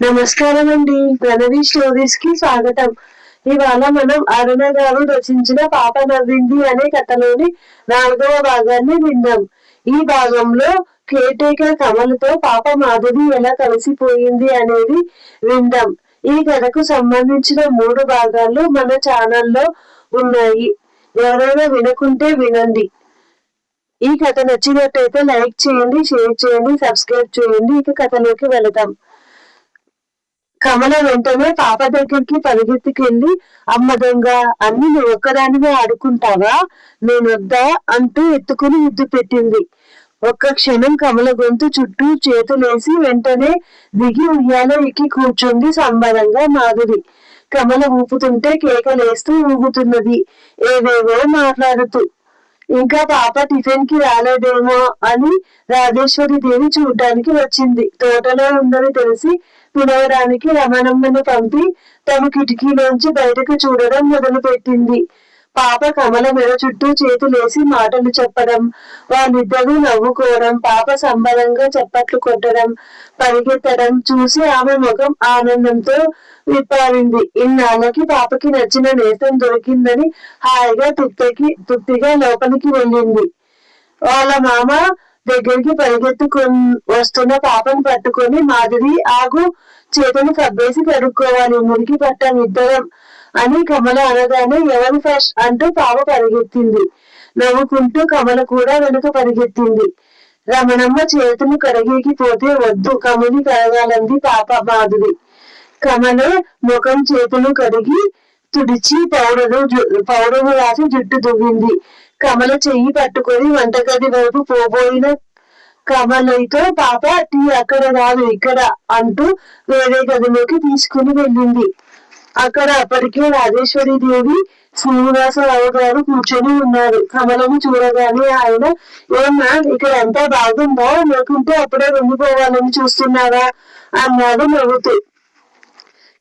నమస్కారం అండి. ప్రణవి స్టోరీస్కి స్వాగతం. ఇవాళ మనం అరుణ గారు రచించిన పాప నవ్వింది అనే కథలోని నాలుగవ భాగాన్ని విందాం. ఈ భాగంలో కేటేకర్ కమలతో పాప మాధవి ఎలా కలిసిపోయింది అనేది విందాం. ఈ కథకు సంబంధించిన మూడు భాగాలు మన ఛానల్లో ఉన్నాయి. ఎవరైనా వినకుంటే వినండి. ఈ కథ నచ్చినట్టయితే లైక్ చేయండి షేర్ చేయండి సబ్స్క్రైబ్ చేయండి. ఇక కథలోకి వెళదాం. కమల వెంటనే పాప దగ్గరికి పరిగెత్తుకెళ్ళి అమ్మ దొంగ అన్ని నువ్వు ఒక్కదానివే ఆడుకుంటావా? నేనొద్దా? అంటూ ఎత్తుకుని ముద్దు పెట్టింది. ఒక్క క్షణం కమల గొంతు చుట్టూ చేతులేసి వెంటనే దిగి ఉయ్యాల ఎక్కి కూర్చుంది సంబరంగా మాధురి కమల ఊపుతుంటే కేకలేస్తూ ఊగుతున్నది. ఏవేవో మాట్లాడుతూ ఇంకా పాప టిఫిన్కి రాలేదేమో అని రాజేశ్వరి దేవి చూడ్డానికి వచ్చింది. తోటలో ఉందని తెలిసి పిలవడానికి రమణమ్మను పంపి తమ కిటికీలోంచి బయటకు చూడడం మొదలుపెట్టింది. పాప కమల మెడ చుట్టూ చేతులేసి మాటలు చెప్పడం వాళ్ళిద్దరూ నవ్వుకోవడం పాప సంబరంగా చప్పట్లు కొట్టడం పరిగెత్తడం చూసి ఆమె ముఖం ఆనందంతో విప్పారింది. ఇన్నాళ్ళకి పాపకి నచ్చిన నేతం దొరికిందని హాయిగా తుప్పికి తుప్తిగా లోపలికి వెళ్ళింది. వాళ్ళ మామ దగ్గరికి పరిగెత్తుకొని వస్తున్న పాపను పట్టుకొని మాధురి ఆగు చేతులు కబ్బేసి కడుక్కోవాలి మురికి పట్టం ఇద్దరం అని కమల అనగానే ఎవరి ఫస్ట్? అంటూ పాప పరిగెత్తింది. నవ్వుకుంటూ కమల కూడా వెనుక పరిగెత్తింది. రమణమ్మ చేతులు కడిగేకి పోతే వద్దు కమలి కడగాలంది పాప మాధురి. కమల ముఖం చేతులు కడిగి తుడిచి పౌడరు పౌడరు రాసి జుట్టు దువ్వింది. కమల చెయ్యి పట్టుకొని వంటగది వైపు పోబోయిన కమలతో పాప టీ అక్కడ రాదు ఇక్కడ అంటూ వేరే గదిలోకి తీసుకుని వెళ్ళింది. అక్కడ అప్పటికే రాజేశ్వరి దేవి శ్రీనివాసరావు గారు కూర్చొని ఉన్నారు. కమలను చూడగానే ఆయన ఏమా ఇక్కడ అంతా బాగుందా? లేకుంటే అప్పుడే వెళ్ళిపోవాలని చూస్తున్నారా? అన్నాడు నవ్వుతూ.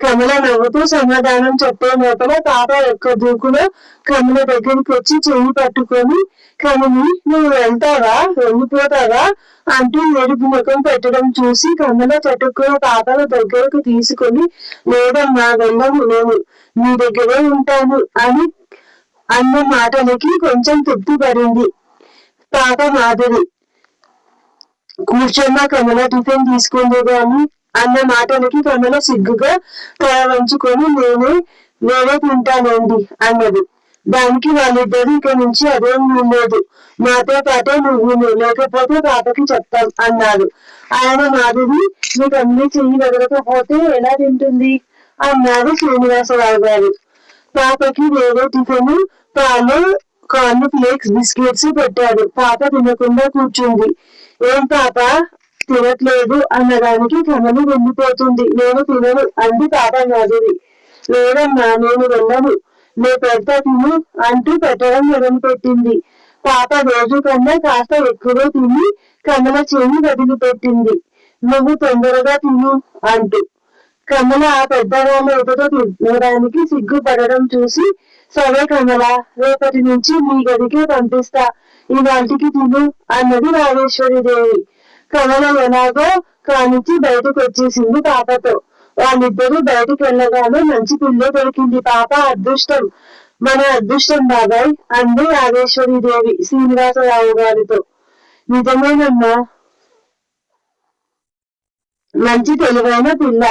కమల నవ్వుతూ సమాధానం చెప్పే లోపల పాప యొక్క దూకులో కమల దగ్గరికి వచ్చి చెయ్యి పట్టుకొని కమని నువ్వు వెళ్తావా? వెళ్ళిపోతావా? అంటూ ఎరుపు ముఖం పెట్టడం చూసి కమల చటుక్కున పాపల దగ్గరకు తీసుకొని లేదమ్మా వెళ్ళను నేను నీ దగ్గరే ఉంటాను అని అన్న మాటలకి కొంచెం తృప్తి పడింది పాప మాధురి కూర్చొన్న కమల టిఫిన్ తీసుకుంది కానీ అన్న మాటలకి కమల సిగ్గుగా తల నేనే నేనే తింటానండి అన్నది. దానికి వాళ్ళిద్దరు ఇక నుంచి అదేం ఉండదు మాతో పాటే నువ్వు లేకపోతే పాపకి చెప్తాం అన్నారు. ఆయన మాధవి నీకు అన్ని చెయ్యి వదలకపోతే ఎలా తింటుంది? అన్నారు శ్రీనివాసరావు గారు. పాపకి వేరే టిఫిన్ పాలు కార్న్ ఫ్లేక్స్ బిస్కెట్స్ పెట్టాడు. పాప తినకుండా కూర్చుంది. ఏం పాప? తినట్లేదు అన్నదానికి కమలు వెళ్ళిపోతుంది నేను తినను అంది పాప మాధురి లేదమ్మా నేను వెళ్ళను. నీ పెద్ద తిను అంటూ పెట్టడం మొదలుపెట్టింది పాప రోజు కన్నా కాస్త ఎక్కువ తిని కమల చేయి వదిలిపెట్టింది. నువ్వు తొందరగా తిను అంటూ. కమల ఆ పెద్దవాళ్ళ ఎదుట తినడానికి సిగ్గుపడడం చూసి సరే కమల రేపటి నుంచి మీ గదికే పంపిస్తా. ఇవాటికి తిను అన్నది రాజేశ్వరి దేవి. కమల ఎలాగో కానించి బయటకు వచ్చేసింది పాపతో. వాళ్ళిద్దరూ బయటకు వెళ్ళగానే మంచి పిల్ల దొరికింది పాప అదృష్టం. మన అదృష్టం బాబాయ్ అంది రాజేశ్వరి దేవి శ్రీనివాసరావు గారితో. నిజమేనమ్మా? మంచి తెలివైన పిల్ల.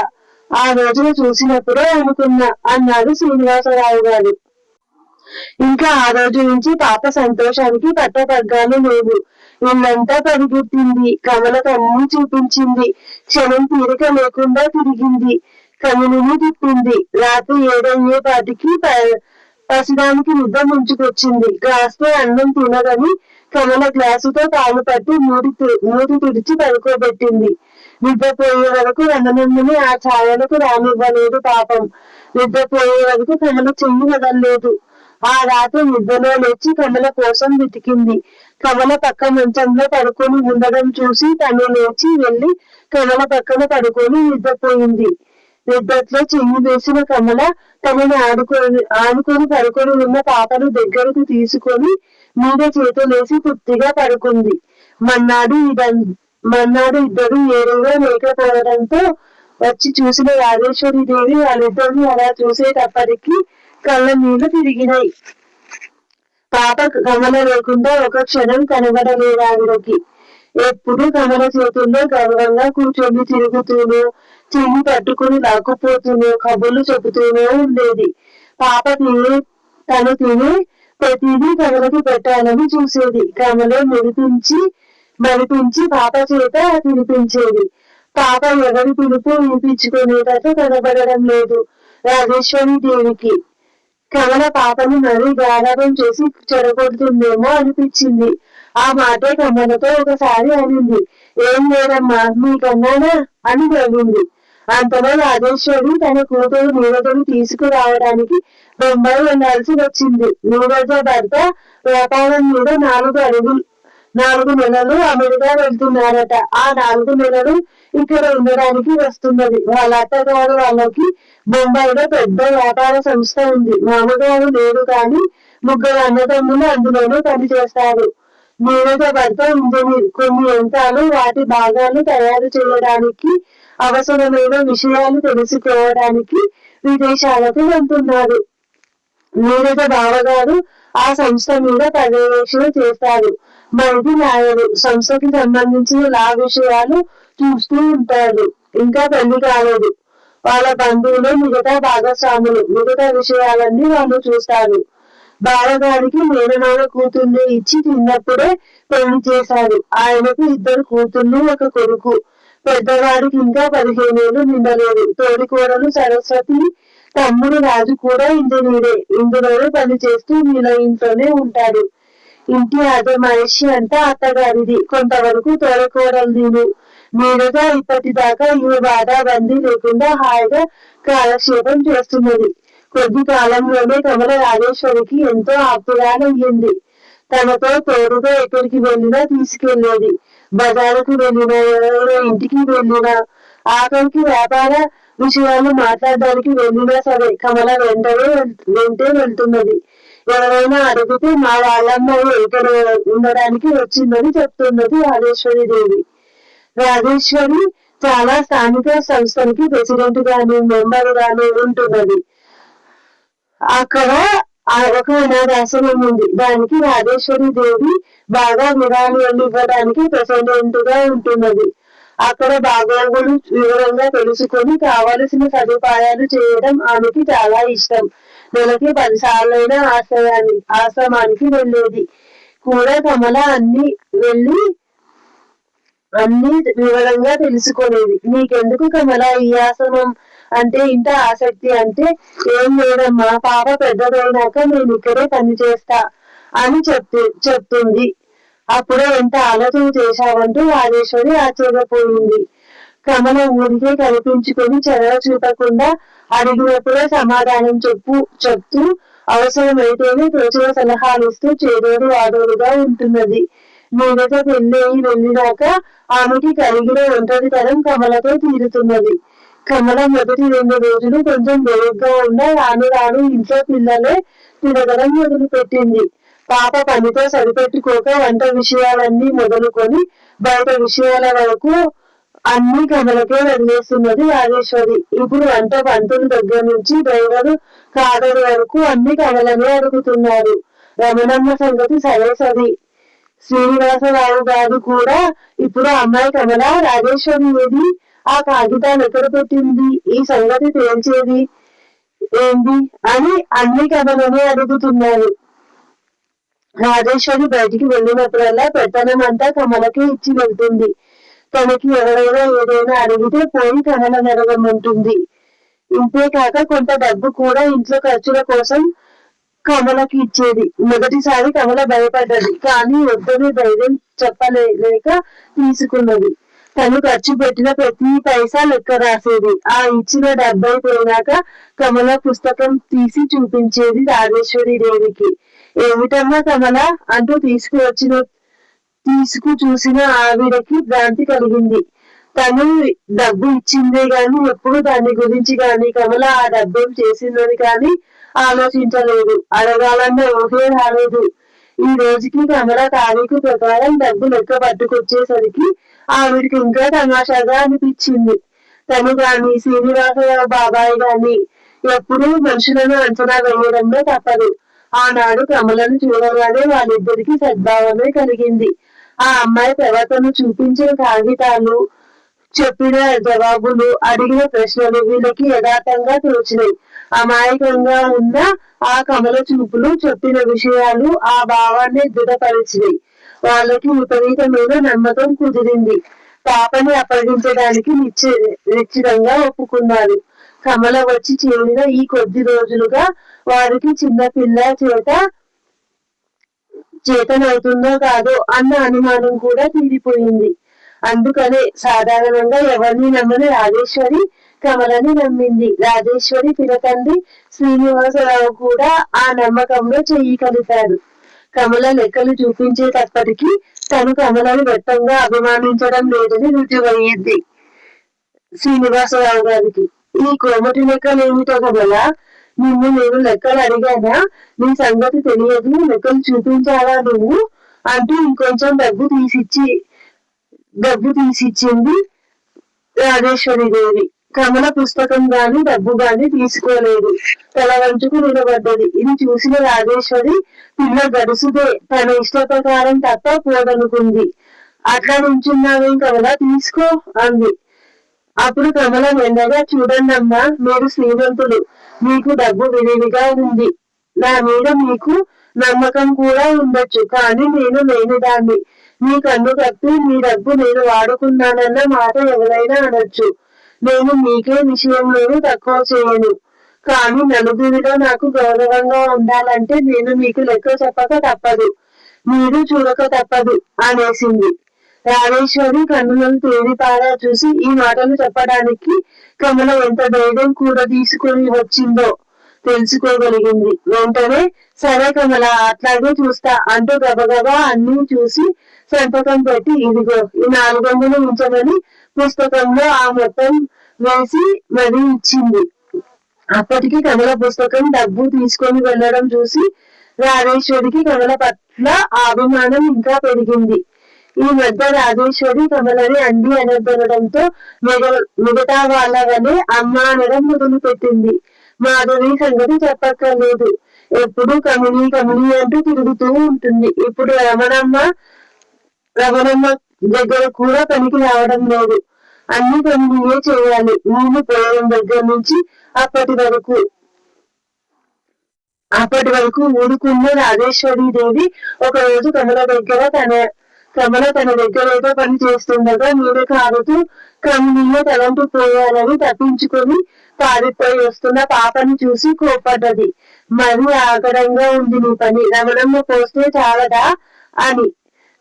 ఆ రోజున చూసినప్పుడే అనుకున్నా అన్నాడు శ్రీనివాసరావు గారు. ఇంకా ఆ రోజు నుంచి పాప సంతోషానికి పట్టతగ్గాలు లేవు. ఇల్లంతా పరిగెత్తింది కమలకు అన్ని చూపించింది. క్షణం తీరిక లేకుండా తిరిగింది. కమలిని తిప్పింది. రాత్రి ఏడయ్యే పాటికి పసడానికి నిద్ర ముంచుకొచ్చింది. గ్లాస్తో అన్నం తినదని కమల గ్లాసుతో పాలు పట్టి మూడి మూడి తుడిచి పడుకోబెట్టింది. నిద్రపోయే వరకు రంగనందుని ఆ ఛాయలకు రానివ్వలేదు పాపం. నిద్రపోయే వరకు కమల చెయ్యి వదలలేదు. ఆ రాత్రి నిద్రలో లేచి కమల కోసం వెతికింది. కమల పక్క మంచంలో పడుకొని ఉండడం చూసి తను లేచి వెళ్ళి కమల పక్కన పడుకొని నిద్రపోయింది. నిద్రలో చెయ్యి వేసిన కమల తనని ఆడుకొని ఆడుకొని పడుకొని ఉన్న పాపను దగ్గరకు తీసుకొని మీద చేతులేసి తృప్తిగా పడుకుంది. మన్నాడు మన్నాడు ఇద్దరు ఏరుగా లేకపోవడంతో వచ్చి చూసిన రాజేశ్వరి దేవి వాళ్ళిద్దరిని అలా చూసేటప్పటికి కళ్ళ మీద తిరిగినాయి. పాప గమన లేకుండా ఒక క్షణం కనబడలేదు ఆవిడకి ఎప్పుడు కమల చేతుల్లో గర్వంగా కూర్చొని తిరుగుతూను చెయ్యి పట్టుకుని లాక్కుపోతూను కబుర్లు చెబుతూనే ఉండేది. పాప తిని తను తిని ప్రతిదీ కమలకు పెట్టాలని చూసేది. కమలే మెరిపించి మరిపించి పాప చేత తినిపించేది. పాప ఎవరి పిలుపు వినిపించుకునేటట్లు కనబడడం లేదు రాజేశ్వరి దేవికి. కమల పాపను మరీ గారాబం చేసి చెడగొడుతుందేమో అనిపించింది. ఆ మాటే కమలతో ఒకసారి అనింది. ఏం లేదమ్మా మీకన్నానా? అని నవ్వింది అంతలో రాజేశ్వరి తన కూతురు నీరజను తీసుకురావడానికి బొంబాయి వెళ్ళాల్సి వచ్చింది. నీరజ భర్త వ్యాపారం మీద నాలుగు అడుగులు నాలుగు నెలలు అమెరికా వెళ్తున్నారట. ఆ నాలుగు నెలలు ఇక్కడ ఉండడానికి వస్తున్నది. వాళ్ళ అత్తగారు వాళ్ళకి బొంబాయిలో పెద్ద వ్యాపార సంస్థ ఉంది. మామగారు లేరు కానీ ముగ్గురు అన్నదమ్ములు అందులోనే పనిచేస్తారు నీరజ భర్త ఇంజనీర్ కొన్ని యంత్రాలు వాటి భాగాలు తయారు చేయడానికి అవసరమైన విషయాలు తెలుసుకోవడానికి విదేశాలకు వెళ్తున్నారు. నీరజ బావగారు ఆ సంస్థ మీద పర్యవేక్షణ చేస్తారు. మరిది నాయరు సంస్థకి సంబంధించిన లా విషయాలు చూస్తూ ఉంటాడు ఇంకా పెళ్ళి కాలేదు. వాళ్ళ బంధువులు మిగతా భాగస్వాములు మిగతా విషయాలన్నీ వాళ్ళు చూస్తారు. బాలగాడికి మేనమామ కూతుర్ని ఇచ్చి తిన్నప్పుడే పెళ్ళి చేశారు. ఆయనకు ఇద్దరు కూతుర్లు ఒక కొడుకు. పెద్దవాడికి ఇంకా పదిహేనేళ్ళు నిండలేదు. తోడికోడలు సరస్వతి తమ్ముడు రాజు కూడా ఇంజనీరే. ఇందులోనే పని చేస్తూ వీళ్ళ ఇంట్లోనే ఉంటాడు. ఇంటి అదే మనిషి అంతా అత్తగారిది. కొంతవరకు తోడకోడలు దీను మీరుగా ఇప్పటిదాకా ఈ బాధ బందీ లేకుండా హాయిగా కాలక్షేపం చేస్తున్నది. కొద్ది కాలంలోనే కమల రాజేశ్వరికి ఎంతో ఆప్తురాలయ్యింది. తనతో తోడుగా ఎక్కడికి వెళ్ళినా తీసుకెళ్ళేది బజారుకు వెళ్ళినా ఎవరైనా ఇంటికి వెళ్ళినా ఆఖరికి వ్యాపార విషయాలు మాట్లాడడానికి వెళ్ళినా సరే కమల వెంటనే వెంటే వెళ్తున్నది. ఎవరైనా అడిగితే మా వాళ్ళమ్మ ఇక్కడ ఉండడానికి వచ్చిందని చెప్తున్నది రాజేశ్వరి దేవి. రాజేశ్వరి చాలా స్థానిక సంస్థలకి ప్రెసిడెంట్ గాను మెంబర్ గాను ఉంటున్నది. అక్కడ ఒక అనాథాశ్రమం ఉంది. దానికి రాజేశ్వరి దేవి బాగా విరాళాలు ఇవ్వడానికి ప్రెసిడెంట్గా ఉంటున్నది. అక్కడ బాగోగులు వివరంగా తెలుసుకొని కావలసిన సదుపాయాలు చేయడం ఆమెకి చాలా ఇష్టం. నెలకి పదిసార్లైన ఆశ్రయాన్ని ఆశ్రమానికి వెళ్ళేది. కూడా కమల అన్ని వెళ్ళి అన్ని వివరంగా తెలుసుకునేది. నీకెందుకు కమల ఈ ఆశ్రమం? అంటే ఇంత ఆసక్తి అంటే ఏం లేదమ్మా పాప పెద్దదైనాక నేను ఇక్కడే పని చేస్తా అని చెప్తు చెప్తుంది. అప్పుడే ఎంత ఆలోచన చేశావంటూ రాజేశ్వరి ఆశ్చర్యపోయింది. కమల ఊరికే కనిపించుకొని చదవ చూపకుండా అడిగినప్పుడే సమాధానం చెప్పు చెప్తూ అవసరమైతేనే తోచిన సలహాలు ఇస్తూ చేదోడు ఆదోడుగా ఉంటున్నది. మీదతో పెళ్ళి వెళ్ళినాక ఆమెకి కలిగిన ఒంటరితనం కమలతో తీరుతున్నది. కమల మొదటి రెండు రోజులు కొంచెం బెరుగ్గా ఉన్న రాను రాను ఇంట్లో పిల్లలే తిరగడం మొదలు పెట్టింది పాప పనితో సరిపెట్టుకోక వంట విషయాలన్నీ మొదలుకొని బయట విషయాల వరకు అన్ని కమలకే వదిలేస్తున్నది రాజేశ్వరి ఇప్పుడు వంట పంతుల దగ్గర నుంచి డ్రైవర్ కాదరు వరకు అన్ని కథలనే అడుగుతున్నారు. రమణమ్మ సంగతి సరే సరి. శ్రీనివాసరావు గారు కూడా ఇప్పుడు అమ్మాయి కమల రాజేశ్వరి ఏది? ఆ కాగితాలు ఎక్కడ పెట్టింది? ఈ సంగతి తేల్చేది ఏంది? అని అన్ని కథలనే అడుగుతున్నారు. రాజేశ్వరి బయటికి వెళ్ళినప్పుడల్లా పెత్తనం అంతా కమలకి ఇచ్చి వెళ్తుంది. తనకి ఎవరైనా ఏదైనా అడిగితే పోయి కమల నెరగమంటుంది ఇంతేకాక కొంత డబ్బు కూడా ఇంట్లో ఖర్చుల కోసం కమలకి ఇచ్చేది. మొదటిసారి కమల భయపడ్డది కానీ వద్దని ధైర్యం చెప్పలేక తీసుకున్నది. తను ఖర్చు పెట్టిన ప్రతి పైసా లెక్క రాసేది. ఆ ఇచ్చిన డెబ్బై పోయినాక కమల పుస్తకం తీసి చూపించేది రాజేశ్వరి దేవికి. ఏమిటమ్మా కమల అంటూ తీసుకువచ్చిన తీసుకు చూసిన ఆవిడకి భ్రాంతి కలిగింది. తను డబ్బు ఇచ్చిందే గాని ఎప్పుడు దాని గురించి గాని కమల ఆ డబ్బు చేసిందని కానీ ఆలోచించలేదు. అడగాలన్న ఊహే రాలేదు. ఈ రోజుకి కమల తారీఖు ప్రకారం డబ్బు లెక్క పట్టుకొచ్చేసరికి ఆవిడికి ఇంకా తమాషాగా అనిపించింది. తను గాని శ్రీనివాసరావు బాబాయ్ గాని ఎప్పుడూ మనుషులను అంచనా వేయడంలో తప్పదు. ఆనాడు కమలను చూడగానే వాళ్ళిద్దరికి సద్భావమే కలిగింది. ఆ అమ్మాయి ప్రవర్తన చూపించిన కాగితాలు చెప్పిన జవాబులు అడిగిన ప్రశ్నలు వీళ్ళకి యథార్థంగా తోచినాయి. అమాయకంగా ఉన్న ఆ కమల చూపులు చెప్పిన విషయాలు ఆ భావాన్ని దృఢపరిచినాయి. వాళ్ళకి విపరీతమైన నమ్మకం కుదిరింది. పాపని అప్పగించడానికి నిశ్చితంగా ఒప్పుకున్నారు. కమల వచ్చి చేరిన ఈ కొద్ది రోజులుగా వారికి చిన్న పిల్ల చేత చేతనవుతుందో కాదో అన్న అనుమానం కూడా తీరిపోయింది. అందుకనే సాధారణంగా ఎవరిని నమ్మని రాజేశ్వరి కమలని నమ్మింది. రాజేశ్వరి పిలకంది శ్రీనివాసరావు కూడా ఆ నమ్మకంలో చెయ్యి కలిపాడు కమల లెక్కలు చూపించేటప్పటికీ తను కమలను వ్యక్తంగా అభిమానించడం లేదని రుజువయ్యింది శ్రీనివాసరావు గారికి. ఈ కోమటి లెక్కలు ఏమిటో కమల నిన్ను నేను లెక్కలు అడిగానా? నీ సంగతి తెలియదు లెక్కలు చూపించాలా నువ్వు? అంటూ ఇంకొంచెం డబ్బు తీసిచ్చి డబ్బు తీసిచ్చింది రాజేశ్వరి దేవి. కమల పుస్తకం గాని డబ్బు గాని తీసుకోలేదు. తల వంచుకు నిలబడ్డది. ఇది చూసిన రాజేశ్వరి పిల్ల గడుసుదే. తన ఇష్ట ప్రకారం తప్ప పోదనుకుంది. అట్లా నుంచున్నావేం కమల? తీసుకో అంది. అప్పుడు కమల వెండగా చూడండమ్మా మీరు శ్రీమంతులు. మీకు డబ్బు విరివిగా ఉంది. నా మీద మీకు నమ్మకం కూడా ఉండొచ్చు. కానీ నేను లేని దాన్ని మీ కన్ను కప్పి మీ డబ్బు నేను వాడుకున్నానన్న మాట ఎవరైనా అనొచ్చు. నేను మీకే విషయంలోనూ తక్కువ చేయను. కానీ నలుగురిలో నాకు గౌరవంగా ఉండాలంటే నేను మీకు లెక్క చెప్పక తప్పదు. మీరు చూడక తప్పదు అనేసింది. రామేశ్వరి కన్నులను తేలిపారా చూసి ఈ మాటలు చెప్పడానికి కమల ఎంత ధైర్యం కూడా తీసుకుని వచ్చిందో తెలుసుకోగలిగింది. వెంటనే సరే కమల అట్లాగే చూస్తా అంటూ గబగబా అన్ని చూసి సంతకం పెట్టి ఇదిగో ఈ నాలుగు వందలు ఉంచమని పుస్తకంలో ఆ మొత్తం వేసి మరి ఇచ్చింది. అప్పటికి కమల పుస్తకం డబ్బు తీసుకొని వెళ్ళడం చూసి రాజేశ్వరికి కమల పట్ల అభిమానం ఇంకా పెరిగింది. ఈ మధ్య రాజేశ్వరి కమలని అండి అనొద్దనడంతో మిగతా వాళ్ళ వలె అమ్మ అనడం మొదలు పెట్టింది మాధవి సంగతి చెప్పక్కర్లేదు. ఎప్పుడు కమిని కమిని అంటూ తిరుగుతూ ఉంటుంది. ఇప్పుడు రమణమ్మ రమణమ్మ దగ్గర కూడా పనికి రావడం లేదు. అన్ని పనులు చేయాలి. నీళ్ళు పోయడం దగ్గర నుంచి అప్పటి వరకు అప్పటి వరకు ఊరుకున్న రాజేశ్వరి దేవి ఒక రోజు కమల దగ్గర తన కమల తన దగ్గరతో పని చేస్తుండగా నీరు కారుతూ కమినీలో తలంపు పోయాలని తప్పించుకొని పారిపోయి వస్తున్న పాపని చూసి కోపడ్డది మరి ఆగడంగా ఉంది నీ పని. రమణమ్మ పోస్తే చాలదా? అని.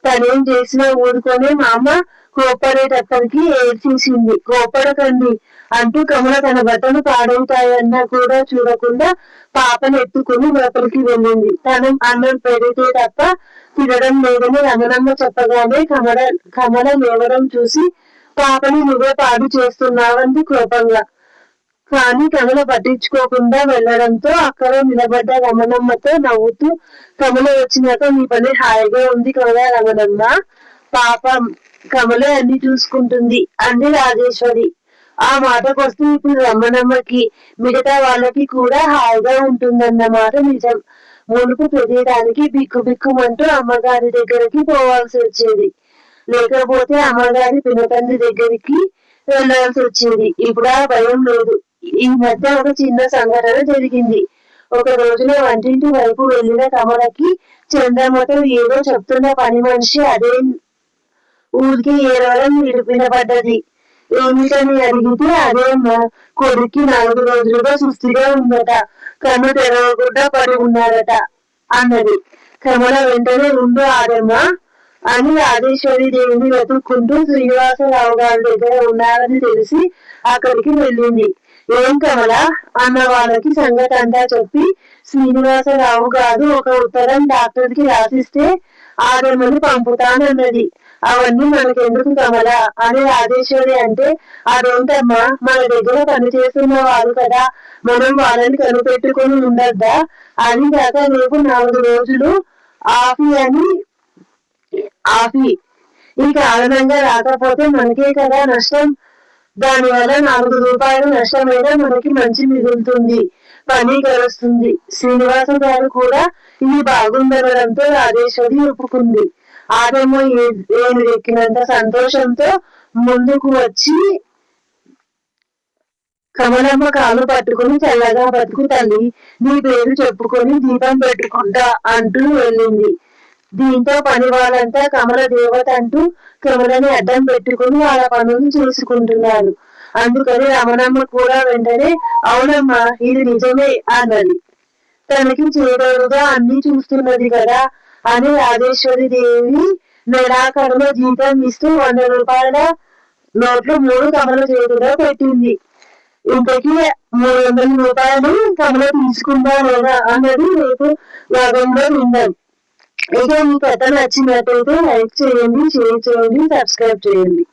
తనేం చేసినా ఊరుకొని మా అమ్మ కోపడేటప్పటికి ఏడ్చేసింది. కోపడకండి అంటూ కమల తన బట్టలు పాడవుతాయన్నా కూడా చూడకుండా పాపను ఎత్తుకుని లోపలికి వెళ్ళింది. తను అన్నం పెడితే తప్ప తినడం లేదని రంగనమ్మ చెప్పగానే కమల కమల లేవడం చూసి పాపని నువ్వే పాడు చేస్తున్నావంది కోపంగా. కానీ కమల పట్టించుకోకుండా వెళ్ళడంతో అక్కడ నిలబడ్డ రమణమ్మతో నవ్వుతూ కమల వచ్చినాక మీ పని హాయిగా ఉంది కమల రమణమ్మ. పాపం కమలే అన్ని చూసుకుంటుంది అంది రాజేశ్వరి. ఆ మాటకొస్తే ఇప్పుడు రమణమ్మకి మిగతా వాళ్ళకి కూడా హాయిగా ఉంటుందన్నమాట నిజం. ములుపు తెలియడానికి బిక్కు బిక్కుమంటూ అమ్మగారి దగ్గరికి పోవాల్సి వచ్చేది. లేకపోతే అమ్మగారి పినతండ్రి దగ్గరికి వెళ్ళాల్సి వచ్చేది. ఇప్పుడు ఆ భయం లేదు. ఈ మధ్య ఒక చిన్న సంఘటన జరిగింది. ఒక రోజున వంటింటి వైపు వెళ్ళిన కమలకి చంద్రమతో ఏదో చెప్తున్న పని మనిషి అదే ఊరికి ఏరవడం వినపడ్డది ఏమిటని అడిగితే అదేమో కొడుక్కి నాలుగు రోజులుగా సుస్థిగా ఉందట. కన్ను తెరవకుండా పడి ఉన్నాడట అన్నది. కమల వెంటనే ఉండు ఆడమ్మ అని రాజేశ్వరి దేవిని వెతుక్కుంటూ శ్రీనివాసరావు గారి దగ్గర ఉన్నారని తెలిసి అక్కడికి వెళ్ళింది. ఏం కమల? అన్న వాళ్ళకి సంగతి అంతా చెప్పి శ్రీనివాసరావు గారు ఒక ఉత్తరం డాక్టర్కి రాసిస్తే ఆడమ్మని పంపుతానన్నది. అవన్నీ మనకెందుకు కావాలా అని రాజేశ్వరి అంటే అదేంటమ్మా మన దగ్గర పనిచేస్తున్న వాళ్ళు కదా మనం వాళ్ళని కనిపెట్టుకుని ఉండద్దా? అని కాక రేపు నాలుగు రోజులు ఆఫీ అని ఆఫీ. ఈ కారణంగా రాకపోతే మనకే కదా నష్టం. దానివల్ల నాలుగు రూపాయలు నష్టమైనా మనకి మంచి మిగులుతుంది. పని గడుస్తుంది. శ్రీనివాస గారు కూడా ఇది బాగుందనడంతో రాజేశ్వరి ఒప్పుకుంది. ఆమెమో ఏడు ఎక్కినంత సంతోషంతో ముందుకు వచ్చి కమలమ్మ కాలు పట్టుకుని చల్లగా బతుకు తల్లి నీ పేరు చెప్పుకొని దీపం పెట్టుకుంటా అంటూ వెళ్ళింది. దీంతో పని వాళ్ళంతా కమల దేవత అంటూ కమలని అడ్డం పెట్టుకుని వాళ్ళ పనులు చేసుకుంటున్నారు. అందుకని రమణమ్మ కూడా వెంటనే అవునమ్మా ఇది నిజమే అన్నది. తనకి చేదోడుగా అన్ని చూస్తున్నది కదా అని రాజేశ్వరి దేవి నెలాఖరులో జీతం ఇస్తూ వంద రూపాయల నోట్లు మూడు కమల చేతిలో పెట్టింది. ఇంతకీ మూడు వందల రూపాయలు కమల తీసుకుందా లేదా అన్నది రేపు భాగంలో విందాం ఇక ఈ కథ నచ్చినట్టయితే లైక్ చేయండి షేర్ చేయండి సబ్స్క్రైబ్ చేయండి.